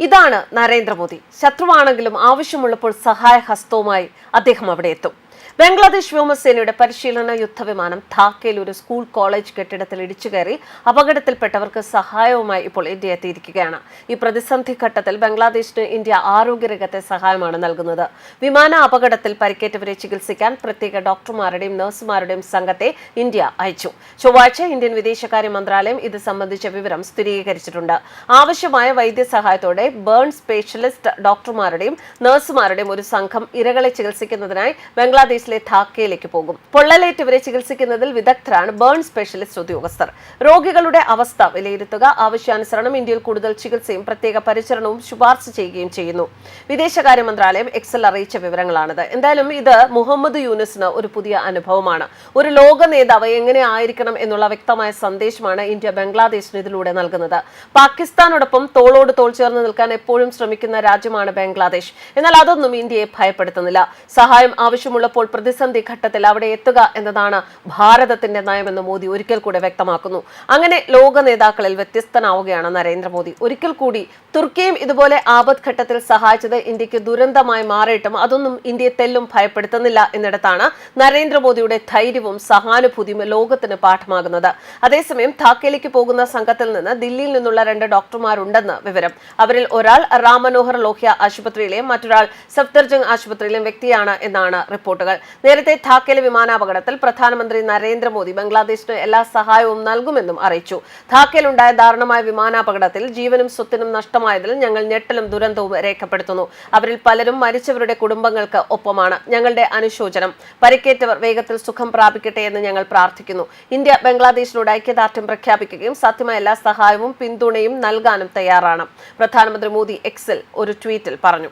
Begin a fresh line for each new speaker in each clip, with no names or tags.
ഇതാണ് നരേന്ദ്രമോദി. ശത്രുവാണെങ്കിലും ആവശ്യമുള്ളപ്പോൾ സഹായഹസ്തവുമായി അദ്ദേഹം അവിടെ എത്തും. ബംഗ്ലാദേശ് വ്യോമസേനയുടെ പരിശീലന യുദ്ധവിമാനം ധാക്കയിൽ ഒരു സ്കൂൾ കോളേജ് കെട്ടിടത്തിൽ ഇടിച്ചു കയറി അപകടത്തിൽപ്പെട്ടവർക്ക് സഹായവുമായി ഇപ്പോൾ ഇന്ത്യ എത്തിയിരിക്കുകയാണ്. ഈ പ്രതിസന്ധി ഘട്ടത്തിൽ ബംഗ്ലാദേശിന് ഇന്ത്യ ആരോഗ്യരംഗത്തെ സഹായമാണ് നൽകുന്നത്. വിമാന അപകടത്തിൽ പരിക്കേറ്റവരെ ചികിത്സിക്കാൻ പ്രത്യേക ഡോക്ടർമാരുടെയും നഴ്സുമാരുടെയും സംഘത്തെ ഇന്ത്യ അയച്ചു. ചൊവ്വാഴ്ച ഇന്ത്യൻ വിദേശകാര്യ മന്ത്രാലയം ഇത് സംബന്ധിച്ച വിവരം സ്ഥിരീകരിച്ചിട്ടുണ്ട്. ആവശ്യമായ വൈദ്യസഹായത്തോടെ ബേൺ സ്പെഷ്യലിസ്റ്റ് ഡോക്ടർമാരുടെയും നഴ്സുമാരുടെയും ഒരു സംഘം ഇരകളെ ചികിത്സിക്കുന്നതിനായി ബംഗ്ലാദേശിലെ ധാക്കയിലേക്ക് പോകും. പൊള്ളലേറ്റ് ഇവരെ ചികിത്സിക്കുന്നതിൽ വിദഗ്ധരാണ് ബേൺ സ്പെഷ്യലിസ്റ്റ് ഉദ്യോഗസ്ഥർ. രോഗികളുടെ അവസ്ഥ വിലയിരുത്തുക ആവശ്യാനുസരണം ഇന്ത്യയിൽ കൂടുതൽ ചികിത്സയും പ്രത്യേക പരിചരണവും ശുപാർശ ചെയ്യുകയും ചെയ്യുന്നു. വിദേശകാര്യ മന്ത്രാലയം എക്സൽ അറിയിച്ച വിവരങ്ങളാണിത്. എന്തായാലും ഇത് മുഹമ്മദ് യൂനിസിന് ഒരു പുതിയ അനുഭവമാണ്. ഒരു ലോക നേതാവ് എങ്ങനെ ആയിരിക്കണം എന്നുള്ള വ്യക്തമായ സന്ദേശമാണ് ഇന്ത്യ ബംഗ്ലാദേശിന് ഇതിലൂടെ നൽകുന്നത്. പാകിസ്ഥാനോടൊപ്പം തോളോട് തോൾ ചേർന്ന് നിൽക്കാൻ എപ്പോഴും ശ്രമിക്കുന്ന രാജ്യമാണ് ബംഗ്ലാദേശ്. എന്നാൽ അതൊന്നും ഇന്ത്യയെ ഭയപ്പെടുത്തുന്നില്ല. സഹായം ആവശ്യമുള്ളപ്പോൾ പ്രതിസന്ധി ഘട്ടത്തിൽ അവിടെ എത്തുക എന്നതാണ് ഭാരതത്തിന്റെ നയമെന്ന് മോദി ഒരിക്കൽ കൂടെ വ്യക്തമാക്കുന്നു. അങ്ങനെ ലോക നേതാക്കളിൽ വ്യത്യസ്തനാവുകയാണ് നരേന്ദ്രമോദി. ഒരിക്കൽ കൂടി തുർക്കിയും ഇതുപോലെ ആപത് ഘട്ടത്തിൽ സഹായിച്ചത് ഇന്ത്യയ്ക്ക് ദുരന്തമായി മാറിയിട്ടും അതൊന്നും ഇന്ത്യയെ തെല്ലും ഭയപ്പെടുത്തുന്നില്ല എന്നിടത്താണ് നരേന്ദ്രമോദിയുടെ ധൈര്യവും സഹാനുഭൂതിയും ലോകത്തിന് പാഠമാകുന്നത്. അതേസമയം ധാക്കയിലേക്ക് പോകുന്ന സംഘത്തിൽ നിന്ന് ദില്ലിയിൽ നിന്നുള്ള രണ്ട് ഡോക്ടർമാരുണ്ടെന്ന് വിവരം. അവരിൽ ഒരാൾ റാം മനോഹർ ലോഹ്യ ആശുപത്രിയിലെയും മറ്റൊരാൾ സഫ്ദർജംഗ് ആശുപത്രിയിലെയും വ്യക്തിയാണ് എന്നാണ് റിപ്പോർട്ടുകൾ. നേരത്തെ ധാക്കയിലെ വിമാനാപകടത്തിൽ പ്രധാനമന്ത്രി നരേന്ദ്രമോദി ബംഗ്ലാദേശിന് എല്ലാ സഹായവും നൽകുമെന്നും അറിയിച്ചു. ധാക്കയിലുണ്ടായ ദാരുണമായ വിമാനാപകടത്തിൽ ജീവനും സ്വത്തിനും നഷ്ടമായതിൽ ഞങ്ങൾ ഞെട്ടലും ദുരന്തവും രേഖപ്പെടുത്തുന്നു. അവരിൽ പലരും മരിച്ചവരുടെ കുടുംബങ്ങൾക്ക് ഒപ്പമാണ്. ഞങ്ങളുടെ അനുശോചനം പരിക്കേറ്റവർ വേഗത്തിൽ സുഖം പ്രാപിക്കട്ടെ എന്ന് ഞങ്ങൾ പ്രാർത്ഥിക്കുന്നു. ഇന്ത്യ ബംഗ്ലാദേശിനോട് ഐക്യദാർഢ്യം പ്രഖ്യാപിക്കുകയും സാധ്യമായ എല്ലാ സഹായവും പിന്തുണയും നൽകാനും തയ്യാറാണ്. പ്രധാനമന്ത്രി മോദി എക്സിൽ ഒരു ട്വീറ്റിൽ പറഞ്ഞു.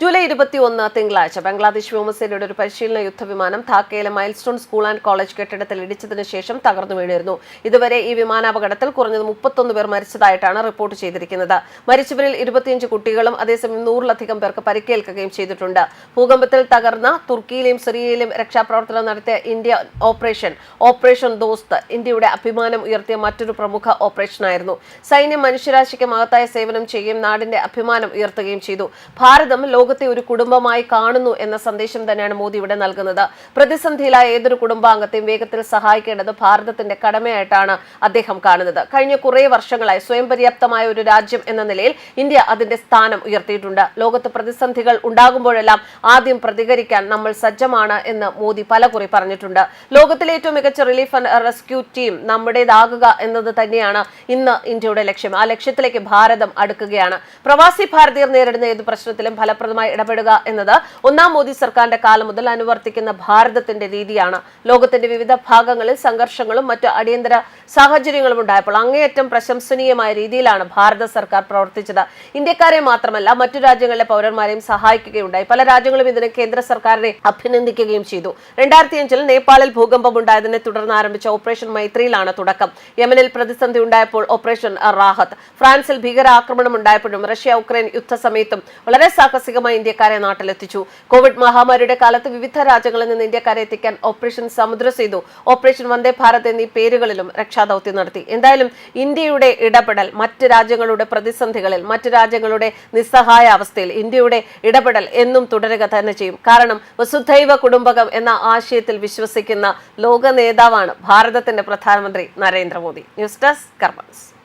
ജൂലൈ ഇരുപത്തി ഒന്ന് തിങ്കളാഴ്ച ബംഗ്ലാദേശ് വ്യോമസേനയുടെ ഒരു പരിശീലന യുദ്ധവിമാനം ധാക്കയിലെ മൈൽസ്റ്റോൺ സ്കൂൾ ആൻഡ് കോളേജ് കെട്ടിടത്തിൽ ഇടിച്ചതിന് ശേഷം തകർന്നു വീണിരുന്നു. ഇതുവരെ ഈ വിമാനാപകടത്തിൽ കുറഞ്ഞത് മുപ്പത്തൊന്ന് പേർ മരിച്ചതായിട്ടാണ് റിപ്പോർട്ട് ചെയ്തിരിക്കുന്നത്. മരിച്ചവരിൽ ഇരുപത്തിയഞ്ച് കുട്ടികളും അതേസമയം നൂറിലധികം പേർക്ക് പരിക്കേൽക്കുകയും ചെയ്തിട്ടുണ്ട്. ഭൂകമ്പത്തിൽ തകർന്ന തുർക്കിയിലെയും സിറിയയിലെയും രക്ഷാപ്രവർത്തനം നടത്തിയ ഇന്ത്യ ഓപ്പറേഷൻ ഓപ്പറേഷൻ ദോസ്ത് ഇന്ത്യയുടെ അഭിമാനം ഉയർത്തിയ മറ്റൊരു പ്രമുഖ ഓപ്പറേഷനായിരുന്നു. സൈന്യം മനുഷ്യരാശിക്ക് മഹത്തായ സേവനം ചെയ്യുകയും നാടിന്റെ അഭിമാനം ഉയർത്തുകയും ചെയ്തു. ഭാരതം ലോകത്തെ ഒരു കുടുംബമായി കാണുന്നു എന്ന സന്ദേശം തന്നെയാണ് മോദി ഇവിടെ നൽകുന്നത്. പ്രതിസന്ധിയിലായ ഏതൊരു കുടുംബാംഗത്തെയും വേഗത്തിൽ സഹായിക്കേണ്ടത് ഭാരതത്തിന്റെ കടമയായിട്ടാണ് അദ്ദേഹം കാണുന്നത്. കഴിഞ്ഞ കുറേ വർഷങ്ങളായി സ്വയം പര്യാപ്തമായ ഒരു രാജ്യം എന്ന നിലയിൽ ഇന്ത്യ അതിന്റെ സ്ഥാനം ഉയർത്തിയിട്ടുണ്ട്. ലോകത്ത് പ്രതിസന്ധികൾ ഉണ്ടാകുമ്പോഴെല്ലാം ആദ്യം പ്രതികരിക്കാൻ നമ്മൾ സജ്ജമാണ് എന്ന് മോദി പലകുറി പറഞ്ഞിട്ടുണ്ട്. ലോകത്തിലെ ഏറ്റവും മികച്ച റിലീഫ് ആൻഡ് റെസ്ക്യൂ ടീം നമ്മുടേതാകുക എന്നത് തന്നെയാണ് ഇന്ന് ഇന്ത്യയുടെ ലക്ഷ്യം. ആ ലക്ഷ്യത്തിലേക്ക് ഭാരതം അടുക്കുകയാണ്. പ്രവാസി ഭാരതീയർ നേരിടുന്ന ഏത് പ്രശ്നത്തിലും ഫലപ്രദമായി ഇടപെടുക എന്നത് ഒന്നാം മോദി സർക്കാരിന്റെ കാലം മുതൽ അനുവർത്തിക്കുന്ന ഭാരതത്തിന്റെ രീതിയാണ്. ലോകത്തിന്റെ വിവിധ ഭാഗങ്ങളിൽ സംഘർഷങ്ങളും മറ്റു അടിയന്തര സാഹചര്യങ്ങളും ഉണ്ടായപ്പോൾ അങ്ങേയറ്റം പ്രശംസനീയമായ രീതിയിലാണ് ഭാരത സർക്കാർ പ്രവർത്തിച്ചത്. ഇന്ത്യക്കാരെ മാത്രമല്ല മറ്റു രാജ്യങ്ങളിലെ പൗരന്മാരെയും സഹായിക്കുകയുണ്ടായി. പല രാജ്യങ്ങളും ഇതിന് കേന്ദ്ര സർക്കാരിനെ അഭിനന്ദിക്കുകയും ചെയ്തു. രണ്ടായിരത്തി അഞ്ചിൽ നേപ്പാളിൽ ഭൂകമ്പം ഉണ്ടായതിനെ തുടർന്ന് ആരംഭിച്ച ഓപ്പറേഷൻ മൈത്രിയിലാണ് തുടക്കം. യമനിൽ പ്രതിസന്ധി ഉണ്ടായപ്പോൾ ഓപ്പറേഷൻ റാഹത്ത്. ഫ്രാൻസിൽ ഭീകരാക്രമണം ഉണ്ടായപ്പോഴും റഷ്യ ഉക്രൈൻ യുദ്ധ സമയത്തും വളരെ സാഹസികമായി ഇന്ത്യക്കാരെ നാട്ടിലെത്തിച്ചു. കോവിഡ് മഹാമാരിയുടെ കാലത്ത് വിവിധ രാജ്യങ്ങളിൽ നിന്ന് ഇന്ത്യക്കാരെ എത്തിക്കാൻ ഓപ്പറേഷൻ സമുദ്ര സേതു ഓപ്പറേഷൻ വന്ദേ ഭാരത് എന്നീ പേരുകളിലും രക്ഷാദൌത്യം നടത്തി. എന്തായാലും ഇന്ത്യയുടെ ഇടപെടൽ മറ്റ് രാജ്യങ്ങളുടെ പ്രതിസന്ധികളിൽ മറ്റ് രാജ്യങ്ങളുടെ നിസ്സഹായ അവസ്ഥയിൽ ഇന്ത്യയുടെ ഇടപെടൽ എന്നും തുടരുക തന്നെ ചെയ്യും. കാരണം വസുദ്ധൈവ കുടുംബകം എന്ന ആശയത്തിൽ വിശ്വസിക്കുന്ന ലോക നേതാവാണ് ഭാരതത്തിന്റെ പ്രധാനമന്ത്രി നരേന്ദ്രമോദി. News desk കർമ്മസ്